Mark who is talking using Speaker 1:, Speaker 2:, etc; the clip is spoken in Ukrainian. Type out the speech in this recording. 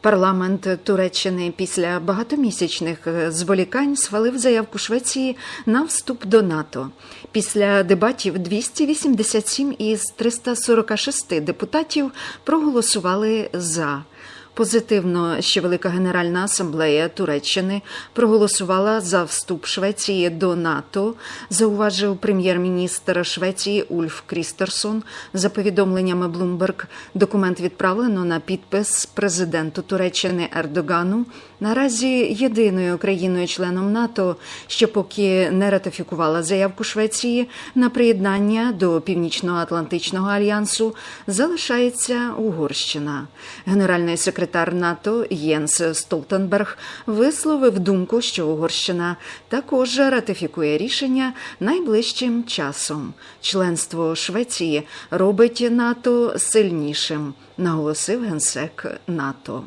Speaker 1: Парламент Туреччини після багатомісячних е, зволікань схвалив заявку Швеції на вступ до НАТО. Після дебатів 287 із 346 депутатів проголосували за. Позитивно, що Велика Генеральна асамблея Туреччини проголосувала за вступ Швеції до НАТО, зауважив прем'єр-міністр Швеції Ульф Крістерсон. За повідомленнями Bloomberg, документ відправлено на підпис президенту Туреччини Ердогану. Наразі єдиною країною-членом НАТО, що поки не ратифікувала заявку Швеції на приєднання до Північно-Атлантичного альянсу, залишається Угорщина. Генеральний секретар НАТО Єнс Столтенберг висловив думку, що Угорщина також ратифікує рішення найближчим часом. Членство Швеції робить НАТО сильнішим, наголосив генсек НАТО.